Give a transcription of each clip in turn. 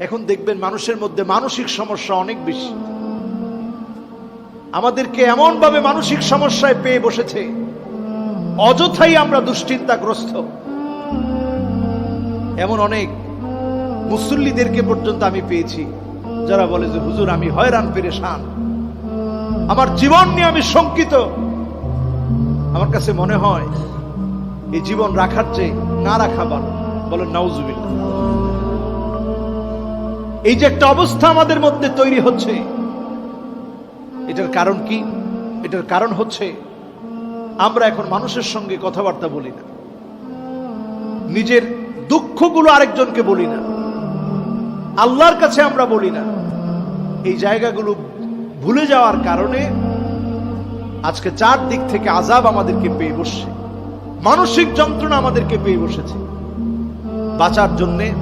এখন দেখবেন মানুষের মধ্যে মানসিক সমস্যা অনেক বেশি। আমাদেরকে এমনভাবে মানসিক সমস্যায় পেয়ে বসেছে। অযথাই আমরা দুশ্চিন্তাগ্রস্ত। এমন অনেক মুসল্লিদেরকে পর্যন্ত আমি পেয়েছি, যারা বলে যে, হুজুর, আমি হয়রান, পেরেশান। আমার জীবন নিয়ে আমি শঙ্কিত। আমার কাছে মনে হয়, এই জীবন রাখার চেয়ে না রাখা ভালো। বলেন, নাউজুবিল্লাহ। এই যে একটা অবস্থা আমাদের মধ্যে তৈরি হচ্ছে, এটার কারণ কি? এটার কারণ হচ্ছে, আমরা এখন মানুষের সঙ্গে কথাবার্তা বলি না। নিজের দুঃখগুলো আরেকজনকে বলি না। আল্লাহর কাছে আমরা বলি না। এই জায়গাগুলো ভুলে যাওয়ার কারণে আজকে চার দিক থেকে আজাব আমাদেরকে পেয়ে বসছে। মানসিক যন্ত্রণা আমাদেরকে পেয়ে বসেছে। বাঁচার জন্যে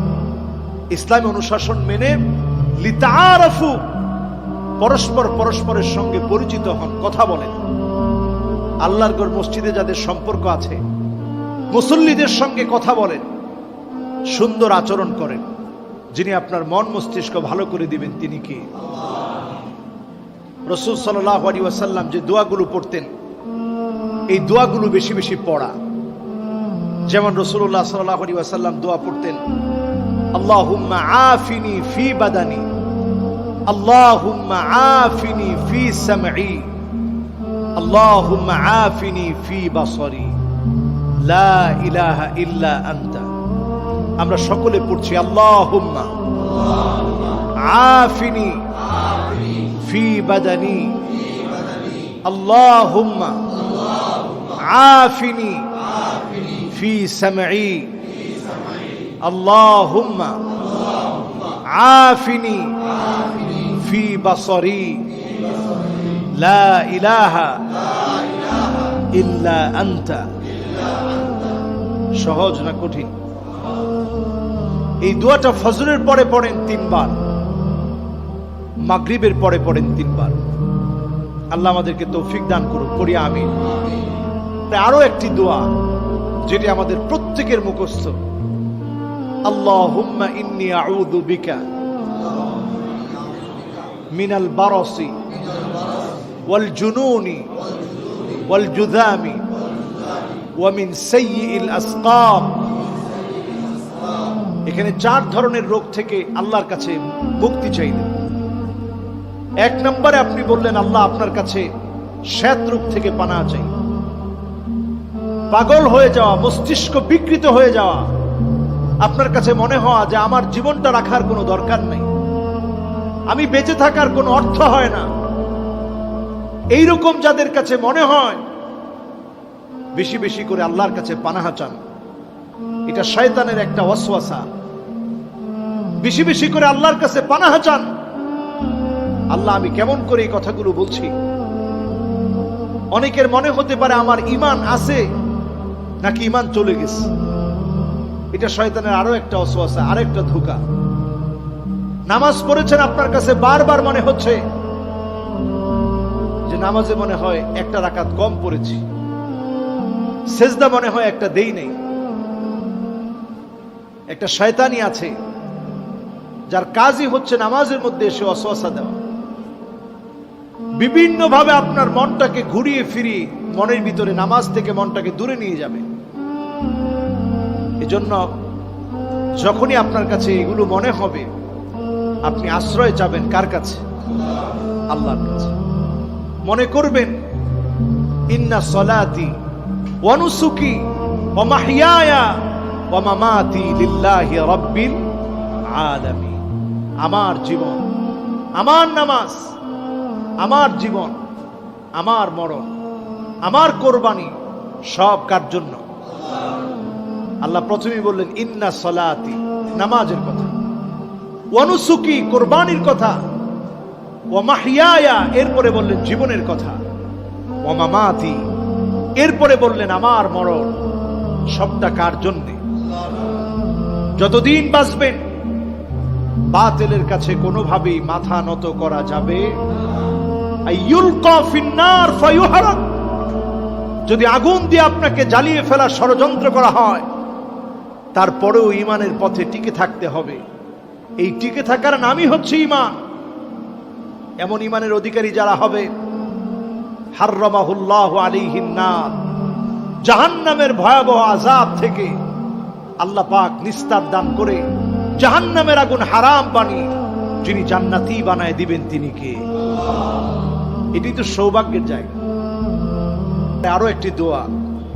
ইসলামী অনুশাসন মেনে লিতারাফু পরস্পর পরস্পরের সঙ্গে পরিচিত হন, কথা বলেন। আল্লাহর গড় মসজিদে যাদের সম্পর্ক আছে, মুসল্লিদের সঙ্গে কথা বলেন, সুন্দর আচরণ করেন। যিনি আপনার মন মস্তিষ্ক ভালো করে দিবেন, তিনি কি? রসুল সাল্লাহ আলী ওয়াসাল্লাম যে দোয়াগুলো পড়তেন, এই দোয়াগুলো বেশি বেশি পড়া। যেমন রসুল্লাহ সাল্লাহ আলী ওয়াসাল্লাম দোয়া পড়তেন আল্লাহুম্মা আফিনি ফি বাদানি আল্লাহুম্মা আফিনি ফি সামঈ আল্লাহুম্মা আফিনি ফি বাসরি লা ইলাহা ইল্লা আনতা আমরা সকলে পড়ছি আল্লাহুম্মা আফিনি ফি বাদানি আল্লাহুম্মা আফিনি ফি সামঈ اللهم عافني في بصري لا إله إلا أنت সহজ না কঠিন এই দোয়াটা ফজরের পরে পড়েন তিনবার মাগরিবের পরে পড়েন তিনবার আল্লাহ আমাদেরকে তৌফিক দান করুক করি আমি আরো একটি দোয়া যেটি আমাদের প্রত্যেকের মুখস্থ اللهم إني أعوذ بك من البرص والجنون والجذام ومن سيء الأسقام এখানে চার ধরনের রোগ থেকে আল্লাহর কাছে মুক্তি চাইলেন এক নম্বরে আপনি বললেন আল্লাহ আপনার কাছে শ্বেত রোগ থেকে পানা চাই পাগল হয়ে যাওয়া মস্তিষ্ক বিকৃত হয়ে যাওয়া আপনার কাছে মনে হওয়া যে আমার জীবনটা রাখার কোনো দরকার নেই। আমি বেঁচে থাকার কোনো অর্থ হয় না। এই রকম যাদের কাছে মনে হয়, বেশি বেশি করে আল্লাহর কাছে পানাহা চান। এটা শয়তানের একটা অশ্বাসা বেশি বেশি করে আল্লাহর কাছে পানাহা চান। আল্লাহ, আমি কেমন করে এই কথাগুলো বলছি? অনেকের মনে হতে পারে আমার ইমান আছে, নাকি ইমান চলে গেছে। এটা শয়তানের আরও একটা অসুয়াশা আরও একটা ধোকা। নামাজ পড়েছেন আপনার কাছে বারবার মনে হচ্ছে যে নামাজে মনে হয় একটা রাকাত কম পড়েছি। সেজদা মনে হয় একটা দেই নেই। একটা শয়তানি আছে, যার কাজই হচ্ছে নামাজের মধ্যে এসে অসুয়াশা দেওয়া। বিভিন্ন ভাবে আপনার মনটাকে ঘুরিয়ে ফিরিয়ে মনের ভিতরে নামাজ থেকে মনটাকে দূরে নিয়ে যাবে। এজন্য যখনই আপনার কাছে এগুলো মনে হবে, আপনি আশ্রয় চাবেন কার কাছে? আল্লাহর কাছে। মনে করবেন, ইন্না সলাতি ওয়ানুসুকি ওয়া মাহইয়ায়া ওয়া মামাতি লিল্লাহি রাব্বিল আলামিন। আমার জীবন, আমার নামাজ, আমার জীবন, আমার মরণ, আমার কোরবানি সব কার জন্য? আল্লাহ প্রথমেই বললেন, ইন্না সলাতি নামাজের কথা ওয়ানুসুকি কোরবানির কথা ও মাহিয়ায়া এরপরে বললেন, জীবনের কথা ও মামাতি এরপরে বললেন, আমার মরণ, সবটা কার জন্যে? যতদিন বাঁচবেন, বাতিলের কাছে কোনোভাবেই মাথা নত করা যাবে যদি আগুন দিয়ে আপনাকে জ্বালিয়ে ফেলার ষড়যন্ত্র করা হয় তারপরেও ইমানের পথে টিকে থাকতে হবে। এই টিকে থাকার নামই হচ্ছে ইমান। এমন ইমানের অধিকারী যারা হবে, হার্রমাহুল্লাহ আলিহিন্নার জাহান্নামের ভয়াবহ আজাব থেকে আল্লাহ পাক নিস্তার দান করে জাহান্নামের আগুন হারাম বানিয়ে যিনি জান্নাতি বানায় দিবেন তিনি কে? এটি তো সৌভাগ্যের জায়গা। আরও একটি দোয়া,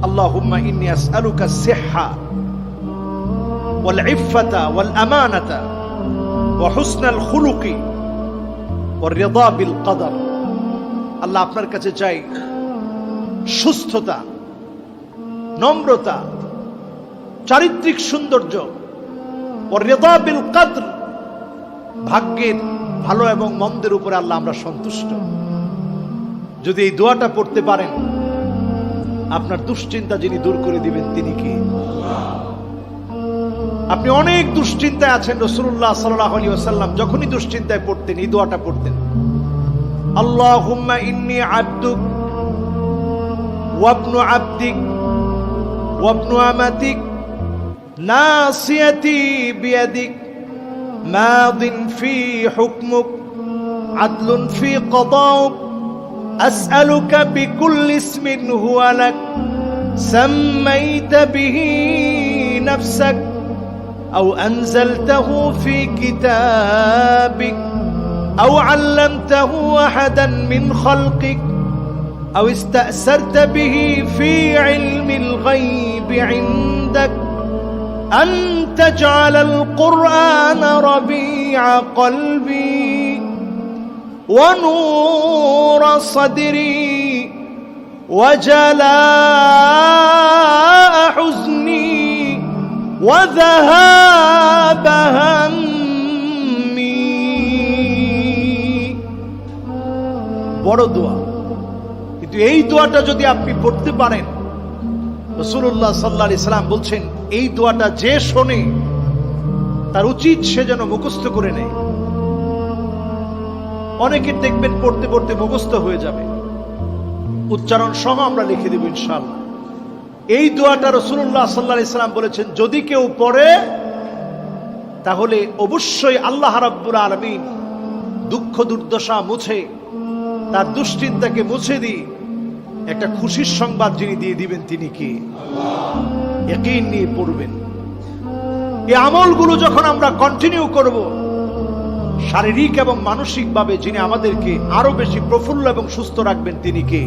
আল্লাহুম্মা ইন্নী আসআলুকা সিহহা। ওয়াল ইফফাতা ওয়াল আমানাতা ওয়া হুসনাল আল্লাহ আপনার কাছে চাই সুস্থতা, নম্রতা, চারিত্রিক সৌন্দর্য ও কাদ্র। ভাগ্যের ভালো এবং মন্দের উপরে আল্লাহ আমরা সন্তুষ্ট। যদি এই দোয়াটা পড়তে পারেন, আপনার দুশ্চিন্তা যিনি দূর করে দিবেন, তিনি কি? আপনি অনেক দুশ্চিন্তায় আছেন রসুল্লাহ সাল্লাহ আলী আসাল্লাম যখনই দুশ্চিন্তায় পড়তেন এই দোয়াটা পড়তেন আল্লাহুম্মা ইন্নি আব্দুক ওয়াবনু আব্দিক ওয়াবনু আমাতিক নাসিয়াতি বিয়াদিক ماض في حكمك عدل في قضاؤك أسألك بكل اسم هو لك سميت به نفسك أو أنزلته في كتابك أو علمته أحدا من خلقك أو استأثرت به في علم الغيب عندك أن تجعل القرآن ربيع قلبي ونور صدري وجلاء حزني. وذهاب همي বড় দোয়া কিন্তু এই দোয়াটা যদি আপনি পড়তে পারেন রসুল্লাহ সাল্লা সাল্লাম বলছেন এই দোয়াটা যে শোনে তার উচিত সে যেন মুখস্থ করে নেয় অনেকে দেখবেন পড়তে পড়তে মুখস্থ হয়ে যাবে উচ্চারণ সহ আমরা লিখে দেব ইনশাল্লাহ এই দোয়াটা রসুল্লাহ সাল্লা ইসলাম বলেছেন, যদি কেউ পড়ে, তাহলে অবশ্যই আল্লাহ রাব্বুল আলমিন দুঃখ দুর্দশা মুছে, তার দুশ্চিন্তাকে মুছে দিয়ে একটা খুশির সংবাদ যিনি দিয়ে দিবেন তিনি কি? একই নিয়ে পড়বেন। এই আমলগুলো যখন আমরা কন্টিনিউ করব, শারীরিক এবং মানসিকভাবে যিনি আমাদেরকে আরও বেশি প্রফুল্ল এবং সুস্থ রাখবেন তিনি কে?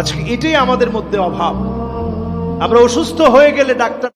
আজকে এটাই আমাদের মধ্যে অভাব। আমরা অসুস্থ হয়ে গেলে ডাক্তার